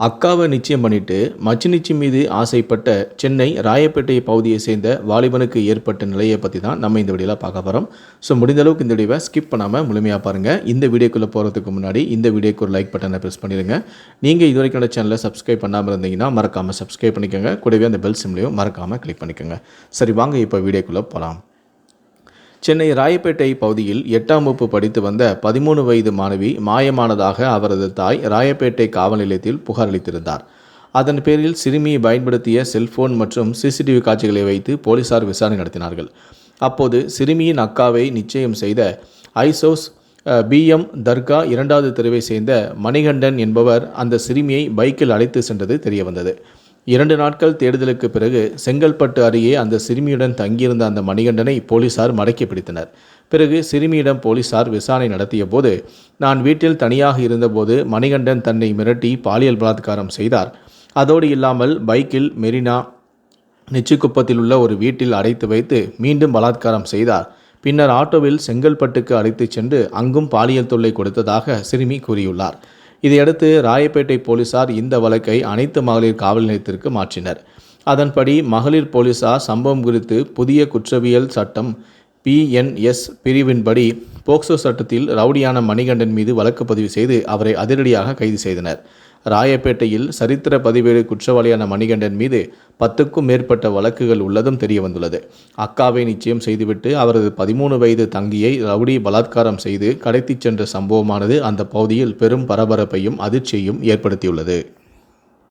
அக்காவை நிச்சயம் பண்ணிட்டு மச்சு நிச்சி மீது ஆசைப்பட்ட சென்னை ராயப்பேட்டை பகுதியை சேர்ந்த வாலிபனுக்கு ஏற்பட்ட நிலையை பற்றி தான் நம்ம இந்த வீடியோவில் பார்க்க போகிறோம் ஸோ முடிந்த அளவுக்கு இந்த வீடியோவை ஸ்கிப் பண்ணாமல் முழுமையாக பாருங்கள் இந்த வீடியோக்குள்ளே போகிறதுக்கு முன்னாடி இந்த வீடியோக்கு ஒரு லைக் பட்டனை ப்ரெஸ் பண்ணிடுங்க. நீங்கள் இது வரைக்கும் சேனலை சப்ஸ்கிரைப் பண்ணாமல் இருந்தீங்கன்னா மறக்காமல் சப்ஸ்கிரைப் பண்ணிக்கோங்க. கூடவே அந்த பெல் சிம்லையும் மறக்காமல் கிளிக் பண்ணிக்கோங்க. சரி வாங்க இப்போ வீடியோக்குள்ளே போகலாம் சென்னை ராயப்பேட்டை பகுதியில் எட்டாம் வகுப்பு படித்து வந்த பதிமூணு வயது மாணவி மாயமானதாக அவரது தாய் ராயப்பேட்டை காவல் நிலையத்தில் புகார் அளித்திருந்தார். அதன் பேரில் சிறுமியை பயன்படுத்திய செல்போன் மற்றும் சிசிடிவி காட்சிகளை வைத்து போலீசார் விசாரணை நடத்தினார்கள். அப்போது சிறுமியின் அக்காவை நிச்சயம் செய்த ஐசோஸ் பிஎம் தர்கா இரண்டாவது தெருவை சேர்ந்த மணிகண்டன் என்பவர் அந்த சிறுமியை பைக்கில் அழைத்து சென்றது தெரியவந்தது. இரண்டு நாட்கள் தேடுதலுக்கு பிறகு செங்கல்பட்டு அருகே அந்த சிறுமியுடன் தங்கியிருந்த அந்த மணிகண்டனை போலீசார் மடக்கி பிடித்தனர். பிறகு சிறுமியிடம் போலீசார் விசாரணை நடத்திய போது நான் வீட்டில் தனியாக இருந்தபோது மணிகண்டன் தன்னை மிரட்டி பாலியல் பலாத்காரம் செய்தார். அதோடு இல்லாமல் பைக்கில் மெரினா நெச்சிக்குப்பத்தில் உள்ள ஒரு வீட்டில் அடைத்து வைத்து மீண்டும் பலாத்காரம் செய்தார். பின்னர் ஆட்டோவில் செங்கல்பட்டுக்கு அழைத்துச் சென்று அங்கும் பாலியல் தொல்லை கொடுத்ததாக சிறுமி கூறியுள்ளார். இதையடுத்து ராயப்பேட்டை போலீசார் இந்த வழக்கை அனைத்து மகளிர் காவல் நிலையத்திற்கு மாற்றினர். அதன்படி மகளிர் போலீசார் சம்பவம் குறித்து புதிய குற்றவியல் சட்டம் பிஎன்எஸ் பிரிவின்படி போக்சோ சட்டத்தில் ரவுடியான மணிகண்டன் மீது வழக்கு பதிவு செய்து அவரை அதிரடியாக கைது செய்தனர். ராயப்பேட்டையில் சரித்திர பதிவேடு குற்றவாளியான மணிகண்டன் மீது பத்துக்கும் மேற்பட்ட வழக்குகள் உள்ளதும் தெரிய வந்துள்ளது அக்காவை நிச்சயம் செய்துவிட்டு அவரது பதிமூணு வயது தங்கியை ரவுடி பலாத்காரம் செய்து கடத்திச் சென்ற சம்பவமானது அந்த பகுதியில் பெரும் பரபரப்பையும் அதிர்ச்சியையும் ஏற்படுத்தியுள்ளது.